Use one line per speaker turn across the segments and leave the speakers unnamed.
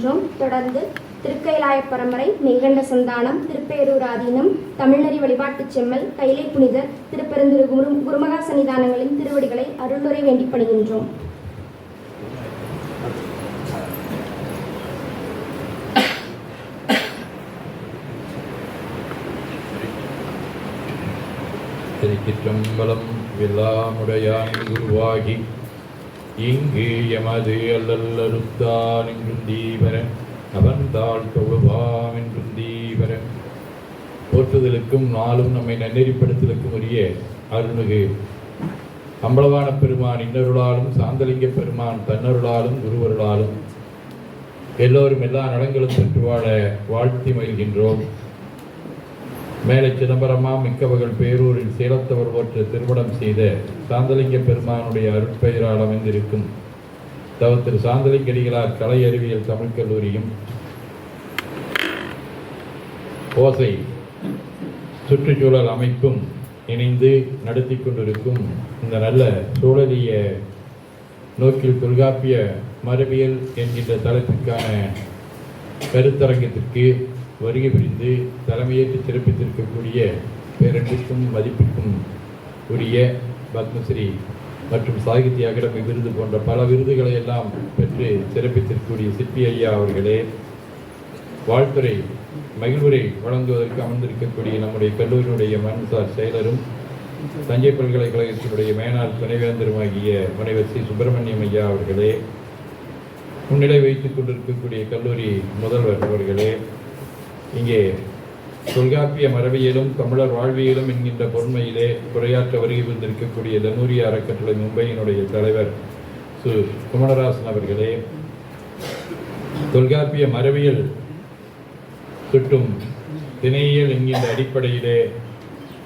பணிகின்றோம் தொடர்ந்து திருக்கைலாய பரம்பரை மெய்கண்ட சந்தானம் திருப்பேரூர் ஆதீனம் தமிழ்நெறி வழிபாட்டுச் செம்மல் கைலை புனிதர் திருப்பெருந்திரு குரு குருமகா சன்னிதானங்களின் திருவடிகளை அருளுரை வேண்டி பணிகின்றோம்.
திருச்சிற்றம்பலம் வில்லாமுடையான் குருவாகி இங்கு எமது அல்லல்லறுத்தான் என்றும் தீவர அவன் தாழ் தொழுவாம் என்றும் தீவர. போற்றுதலுக்கும் நாளும் நம்மை நன்னெறிப்படுத்தலுக்கும் உரிய அருள்மிகு அம்பலவான பெருமான் இன்னருளாலும் சாந்தலிங்க பெருமான் தன்னருளாலும் குருவருளாலும் எல்லோரும் எல்லா நலங்களும் பெற்று வாழ வாழ்த்தி மகிழ்கின்றோம். மேலே சிதம்பரமா மிக்கவர்கள் பேரூரில் சேலத்தவர் போற்ற திருமணம் செய்த சாந்தலிங்க பெருமானுடைய அருட்பெயரால் அமைந்திருக்கும் தவ திரு சாந்தலிங்கடிகளார் கலை அறிவியல் தமிழ் கல்லூரியும் ஓசை சுற்றுச்சூழல் அமைப்பும் இணைந்து நடத்தி கொண்டிருக்கும் இந்த நல்ல சூழலிய நோக்கில் தொல்காப்பிய மரபியல் என்கின்ற தலைப்பிற்கான கருத்தரங்கத்திற்கு வருகை புரிந்து தலைமையேற்று சிறப்பித்திருக்கக்கூடிய பேரன்பிற்கும் மதிப்பிற்கும் உரிய பத்மஸ்ரீ மற்றும் சாகித்ய அகாடமி விருது போன்ற பல விருதுகளை எல்லாம் பெற்று சிறப்பித்திருக்கக்கூடிய சிற்பி ஐயா அவர்களே வாழ்த்துறை மகிழ்வுரை வழங்குவதற்கு அமர்ந்திருக்கக்கூடிய நம்முடைய கல்லூரியினுடைய மன்சார் செயலரும் தஞ்சை பல்கலைக்கழகத்தினுடைய மேனாள் துணைவேந்தருமாகிய முனைவர் சி சுப்பிரமணியம் ஐயா அவர்களே முன்னிலை வைத்துக் கொண்டிருக்கக்கூடிய கல்லூரி முதல்வர் அவர்களே இங்கே தொல்காப்பிய மரபியலும் தமிழர் வாழ்வியலும் என்கின்ற பொறுமையிலே உரையாற்ற வருகை வந்திருக்கக்கூடிய தனூரிய அறக்கட்டளை மும்பையினுடைய தலைவர் சு. குமரராசன் அவர்களே தொல்காப்பிய மரபியல் சுட்டும் திணையியல் என்கின்ற அடிப்படையிலே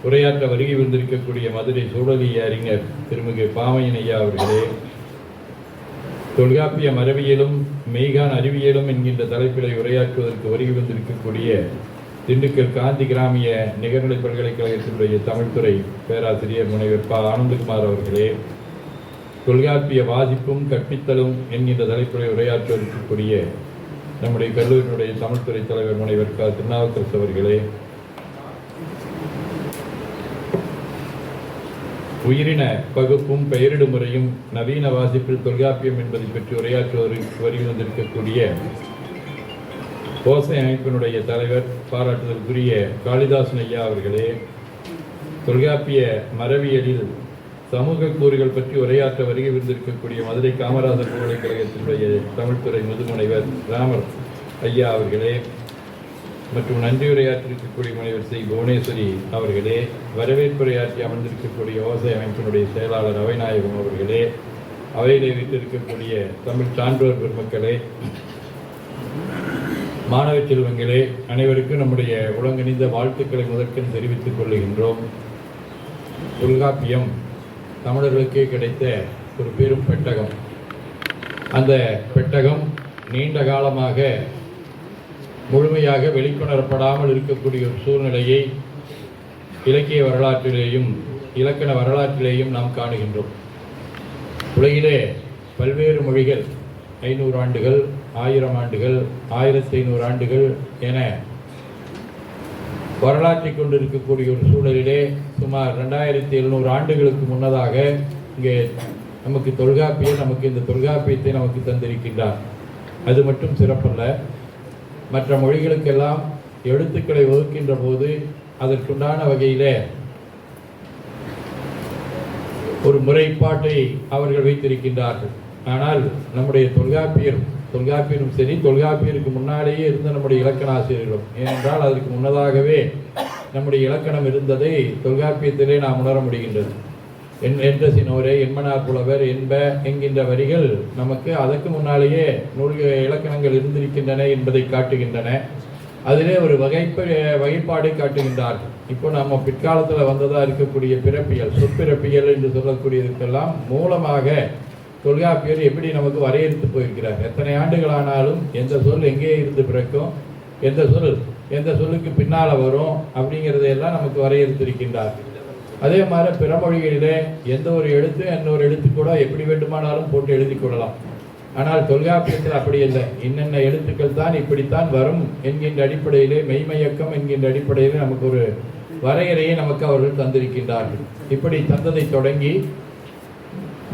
உரையாற்ற வருகை வந்திருக்கக்கூடிய மதுரை சூழலிய அறிஞர் திருமிகு பாமையன் ஐயா அவர்களே தொல்காப்பிய மரபியலும் மெய்கான் அறிவியலும் என்கின்ற தலைப்பிலை உரையாற்றுவதற்கு வருகை வந்திருக்கக்கூடிய திண்டுக்கல் காந்தி கிராமிய நிகர்நிலை பல்கலைக்கழகத்தினுடைய தமிழ்துறை பேராசிரியர் முனைவர் ப. ஆனந்தகுமார் அவர்களே தொல்காப்பிய வாசிப்பும் கற்பித்தலும் என்கின்ற தலைப்பிலை உரையாற்றுவதற்குரிய நம்முடைய கல்லூரியினுடைய தமிழ்துறை தலைவர் முனைவர் க. திருநாவுக்கரசு அவர்களே உயிரின பகுப்பும் பெயரிடு முறையும் நவீன வாசிப்பில் தொல்காப்பியம் என்பதை பற்றி உரையாற்றுவதற்கு வரி வந்திருக்கக்கூடிய ஓசை அமைப்பினுடைய தலைவர் பாராட்டுதற்குரிய காளிதாசன் ஐயா அவர்களே தொல்காப்பிய மரபியலில் சமூக கூறுகள் பற்றி உரையாற்ற வருகை விருந்திருக்கக்கூடிய மதுரை காமராஜர் பல்கலைக்கழகத்தினுடைய தமிழ்துறை முதுமுனைவர் ராமர் ஐயா அவர்களே மற்றும் நன்றியுரையாற்றிருக்கக்கூடிய முனைவர் ஸ்ரீ புவனேஸ்வரி அவர்களே வரவேற்புரையாற்றி அமர்ந்திருக்கக்கூடிய விவசாய அமைப்பினுடைய செயலாளர் அவைநாயகம் அவர்களே அவையிலே வீட்டிருக்கக்கூடிய தமிழ் சான்றோர் பெருமக்களே மாணவ செல்வங்களே அனைவருக்கும் நம்முடைய உலகணிந்த வாழ்த்துக்களை முதற்கண் தெரிவித்துக் கொள்ளுகின்றோம் தொல்காப்பியம் தமிழர்களுக்கே கிடைத்த ஒரு பெரும் பெட்டகம். அந்த பெட்டகம் நீண்ட காலமாக முழுமையாக வெளிக்கொணரப்படாமல் இருக்கக்கூடிய ஒரு சூழ்நிலையை இலக்கிய வரலாற்றிலேயும் இலக்கண வரலாற்றிலேயும் நாம் காணுகின்றோம். உலகிலே பல்வேறு மொழிகள் ஐநூறு ஆண்டுகள் ஆயிரம் ஆண்டுகள் ஆயிரத்தி ஐநூறு ஆண்டுகள் என வரலாற்றை கொண்டிருக்கக்கூடிய ஒரு சூழலிலே சுமார் ரெண்டாயிரத்தி எழுநூறு ஆண்டுகளுக்கு முன்னதாக இங்கே நமக்கு தொல்காப்பியர் நமக்கு இந்த தொல்காப்பியத்தை நமக்கு தந்திருக்கின்றார். அது மட்டும் சிறப்பல்ல மற்ற மொழிகளுக்கெல்லாம் எழுத்துக்களை வகுக்கின்ற போது அதற்குண்டான வகையிலே ஒரு முறைப்பாட்டை அவர்கள் வைத்திருக்கின்றார்கள். ஆனால் நம்முடைய தொல்காப்பியர் தொல்காப்பியரும் சரி தொல்காப்பியருக்கு முன்னாலேயே இருந்த நம்முடைய இலக்கண ஆசிரியர்களும். ஏனென்றால் அதற்கு முன்னதாகவே நம்முடைய இலக்கணம் இருந்ததை தொல்காப்பியத்திலே நாம் உணர முடிகின்றது. என் என்ற சினோரே என்மனார் புலவர் என்ப என்கின்ற வரிகள் நமக்கு அதற்கு முன்னாலேயே நூல் இலக்கணங்கள் இருந்திருக்கின்றன என்பதை காட்டுகின்றன. அதிலே ஒரு வகைப்ப வகைப்பாடை காட்டுகின்றார்கள். இப்போ நம்ம பிற்காலத்தில் வந்ததாக இருக்கக்கூடிய பிறப்பியல் சொற்பிறப்பியல் என்று சொல்லக்கூடியதுக்கெல்லாம் மூலமாக தொல்காப்பியர் எப்படி நமக்கு வரையறுத்து போயிருக்கிறார்? எத்தனை ஆண்டுகள் ஆனாலும் எந்த சொல் எங்கே இருந்து பிறக்கும்? எந்த சொல் எந்த சொல்லுக்கு பின்னால் வரும்? அப்படிங்கிறதையெல்லாம் நமக்கு வரையறுத்திருக்கின்றார்கள். அதே மாதிரி பிற மொழிகளிலே எந்த ஒரு எழுத்து இன்னொரு எழுத்து கூட எப்படி வேண்டுமானாலும் போட்டு எழுதி கொள்ளலாம். ஆனால் தொல்காப்பியத்தில் அப்படி இல்லை. இன்னென்ன எழுத்துக்கள் தான் இப்படித்தான் வரும் என்கின்ற அடிப்படையிலே மெய்மயக்கம் என்கின்ற அடிப்படையிலே நமக்கு ஒரு வரையறையை நமக்கு அவர்கள் தந்திருக்கின்றார்கள். இப்படி தந்ததை தொடங்கி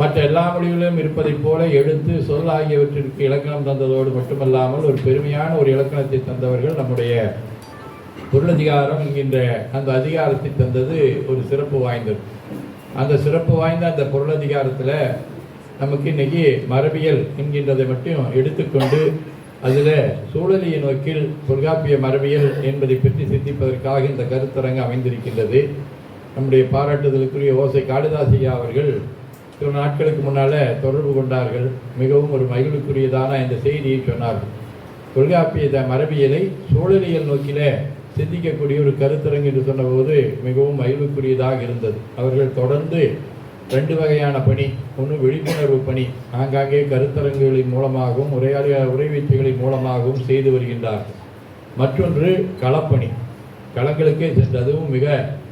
மற்ற எல்லா மொழிகளிலும் இருப்பதைப் போல எழுத்து சொல் ஆகியவற்றிற்கு இலக்கணம் தந்ததோடு மட்டுமல்லாமல் ஒரு பெருமையான ஒரு இலக்கணத்தை தந்தவர்கள் நம்முடைய பொருளதிகாரம் என்கின்ற அந்த அதிகாரத்தை தந்தது ஒரு சிறப்பு வாய்ந்தது. அந்த சிறப்பு வாய்ந்த அந்த பொருளதிகாரத்தில் நமக்கு இன்றைக்கி மரபியல் என்கின்றதை மட்டும் எடுத்துக்கொண்டு அதில் சூழலிய நோக்கில் தொல்காப்பிய மரபியல் என்பதை பற்றி சிந்திப்பதற்காக இந்த கருத்தரங்கு அமைந்திருக்கின்றது. நம்முடைய பாராட்டுதலுக்குரிய ஓசை காளிதாசையா அவர்கள் சில நாட்களுக்கு முன்னால் தொடர்பு கொண்டார்கள். மிகவும் ஒரு மகிழ்வுக்குரியதான இந்த செய்தியை சொன்னார்கள். தொல்காப்பிய மரபியலை சூழலியல் நோக்கில சிந்திக்கக்கூடிய ஒரு கருத்தரங்கு என்று சொன்னபோது மிகவும் மகிழ்வுக்குரியதாக இருந்தது. அவர்கள் தொடர்ந்து ரெண்டு வகையான பணி ஒன்று விழிப்புணர்வு பணி ஆங்காங்கே கருத்தரங்குகளின் மூலமாகவும் உரையாடிய உரைவீச்சுகளின் மூலமாகவும் செய்து வருகின்றார்கள். மற்றொன்று களப்பணி. களங்களுக்கே சென்று அதுவும் மிக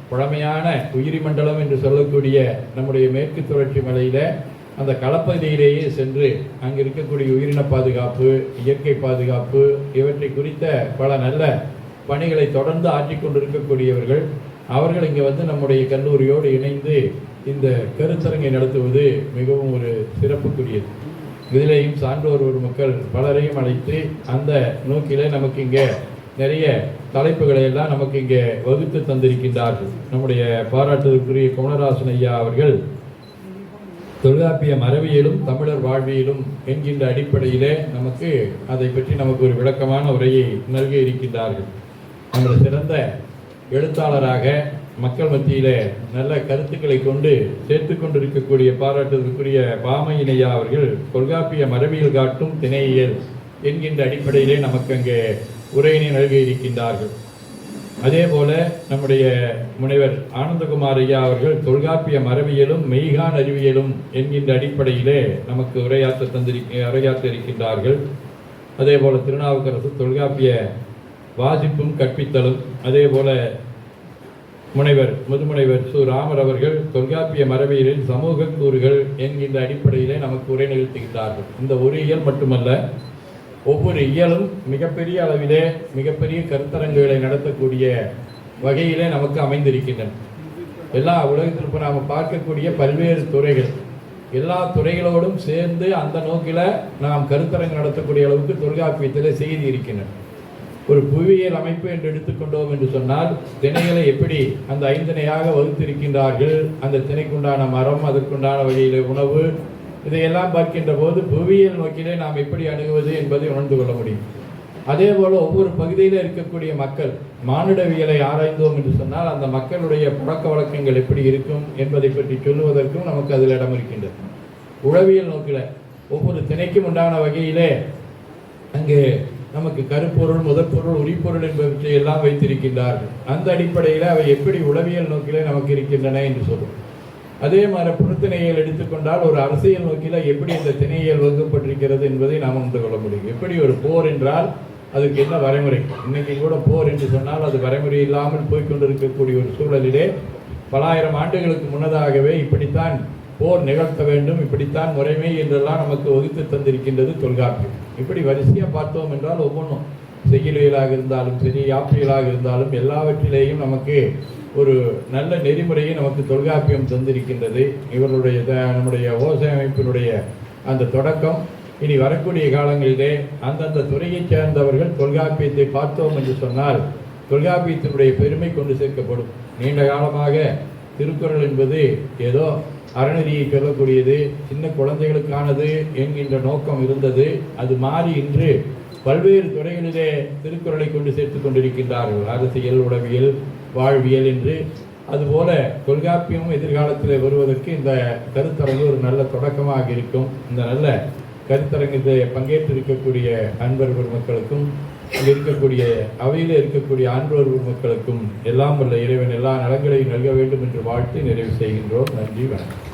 பழமையான உயிரி மண்டலம் என்று சொல்லக்கூடிய நம்முடைய மேற்கு தொடர்ச்சி மலையில் அந்த களப்பகுதியிலேயே சென்று அங்கு இருக்கக்கூடிய உயிரின பாதுகாப்பு இயற்கை பாதுகாப்பு இவற்றை குறித்த பல நல்ல பணிகளை தொடர்ந்து ஆற்றி கொண்டிருக்கக்கூடியவர்கள் அவர்கள் இங்கே வந்து நம்முடைய கல்லூரியோடு இணைந்து இந்த கருத்தரங்கை நடத்துவது மிகவும் ஒரு சிறப்புக்குரியது. இதிலேயும் சான்றோர் ஒரு மக்கள் பலரையும் அழைத்து அந்த நோக்கிலே நமக்கு இங்கே நிறைய தலைப்புகளை எல்லாம் நமக்கு இங்கே வகுத்து தந்திருக்கின்றார்கள். நம்முடைய பாராட்டுக்குரிய குமரராசன் ஐயா அவர்கள் தொல்காப்பிய மரபியலும் தமிழர் வாழ்வியலும் என்கின்ற அடிப்படையிலே நமக்கு அதை பற்றி நமக்கு ஒரு விளக்கமான உரையை நல்கி இருக்கின்றார்கள். அவர் சிறந்த எழுத்தாளராக மக்கள் மத்தியில் நல்ல கருத்துக்களை கொண்டு சேர்த்து கொண்டிருக்கக்கூடிய பாராட்டுதலுக்குரிய பாமையினையா அவர்கள் தொல்காப்பிய மரபியல் காட்டும் திணையியல் என்கின்ற அடிப்படையிலே நமக்கு அங்கே உரையினை நல்கி இருக்கின்றார்கள். அதே போல நம்முடைய முனைவர் ஆனந்தகுமார் ஐயா அவர்கள் தொல்காப்பிய மரபியலும் மெய்கான் அறிவியலும் என்கின்ற அடிப்படையிலே நமக்கு உரையாற்ற தந்திருக்க உரையாற்ற இருக்கின்றார்கள். அதே போல திருநாவுக்கரசு தொல்காப்பிய வாசிப்பும் கற்பித்தலும். அதே போல முனைவர் முதுமுனைவர் சு. ராமர் அவர்கள் தொல்காப்பிய மரபியலில் சமூக கூறுகள் என்கின்ற அடிப்படையிலே நமக்கு உரை நிகழ்த்துகின்றார்கள். இந்த ஒரு இயல் மட்டுமல்ல ஒவ்வொரு இயலும் மிகப்பெரிய அளவிலே மிகப்பெரிய கருத்தரங்குகளை நடத்தக்கூடிய வகையிலே நமக்கு அமைந்திருக்கின்றன. எல்லா உலகத்தில் இப்போ நாம் பார்க்கக்கூடிய பல்வேறு துறைகள். எல்லா துறைகளோடும் சேர்ந்து அந்த நோக்கில் நாம் கருத்தரங்கு நடத்தக்கூடிய அளவுக்கு தொல்காப்பியத்தில் செய்தி இருக்கின்றன. ஒரு புவியியல் அமைப்பு என்று எடுத்துக்கொண்டோம் என்று சொன்னால் திணைகளை எப்படி அந்த ஐந்திணையாக வகுத்திருக்கின்றார்கள் அந்த திணைக்குண்டான மரம் அதற்குண்டான வகையிலே உணவு இதையெல்லாம் பார்க்கின்ற போது புவியியல் நோக்கிலே நாம் எப்படி அணுகுவது என்பதை உணர்ந்து கொள்ள முடியும். அதே போல் ஒவ்வொரு பகுதியில் இருக்கக்கூடிய மக்கள் மானுடவியலை ஆராய்ந்தோம் என்று சொன்னால் அந்த மக்களுடைய பழக்க வழக்கங்கள் எப்படி இருக்கும் என்பதை பற்றி சொல்லுவதற்கும் நமக்கு அதில் இடம் இருக்கின்றது. உளவியல் நோக்கில் ஒவ்வொரு திணைக்கும் உண்டான வகையிலே அங்கே நமக்கு கருப்பொருள் முதற்பொருள் உரிப்பொருள் என்பவற்றை எல்லாம் வைத்திருக்கின்றார்கள். அந்த அடிப்படையில் அவை எப்படி உளவியல் நோக்கிலே நமக்கு இருக்கின்றன என்று சொல்லும் அதே மாதிரி புறத்திணையல் எடுத்துக்கொண்டால் ஒரு அரசியல் நோக்கில எப்படி இந்த திணையல் வகுக்கப்பட்டிருக்கிறது என்பதை நாம் உணர்ந்து கொள்ள முடியும். எப்படி ஒரு போர் என்றால் அதுக்கு என்ன வரைமுறை? இன்னைக்கு கூட போர் என்று சொன்னால் அது வரைமுறை இல்லாமல் போய்க்கொண்டிருக்கக்கூடிய ஒரு சூழலிலே பல ஆயிரம் ஆண்டுகளுக்கு முன்னதாகவே இப்படித்தான் போர் நிகழ்த்த வேண்டும். இப்படித்தான் முறைமை என்றெல்லாம் நமக்கு வகுத்து தந்திருக்கின்றது தொல்காப்பியம். இப்படி வரிசையாக பார்த்தோம் என்றால் ஒவ்வொன்றும் செய்யுளியலாக இருந்தாலும் சரி யாப்பியலாக இருந்தாலும் எல்லாவற்றிலேயும் நமக்கு ஒரு நல்ல நெறிமுறையை நமக்கு தொல்காப்பியம் தந்திருக்கின்றது. இவர்களுடைய த- நம்முடைய ஓசை அமைப்பினுடைய அந்த தொடக்கம். இனி வரக்கூடிய காலங்களிலே அந்தந்த துறையைச் சேர்ந்தவர்கள் தொல்காப்பியத்தை பார்த்தோம் என்று சொன்னால் தொல்காப்பியத்தினுடைய பெருமை கொண்டு சேர்க்கப்படும். நீண்ட காலமாக திருக்குறள் என்பது ஏதோ அறநெறியை சொல்லக்கூடியது சின்ன குழந்தைகளுக்கானது என்கின்ற நோக்கம் இருந்தது. அது மாறி இன்று பல்வேறு துறைகளிலே திருக்குறளை கொண்டு சேர்த்து கொண்டிருக்கின்றார்கள். அரசியல் உளவியல் வாழ்வியல் என்று. அதுபோல தொல்காப்பியமும் எதிர்காலத்தில் வருவதற்கு இந்த கருத்தரங்கு ஒரு நல்ல தொடக்கமாக இருக்கும். இந்த நல்ல கருத்தரங்கத்தை பங்கேற்றிருக்கக்கூடிய அன்பர் பெருமக்களுக்கும் இங்கே இருக்கக்கூடிய அவையில் இருக்கக்கூடிய ஆன்றோர் மக்களுக்கும் எல்லாம் வல்ல இறைவன் எல்லா நலங்களையும் நல்க வேண்டும் என்று வாழ்த்து நிறைவு செய்கின்றோம். நன்றி வணக்கம்.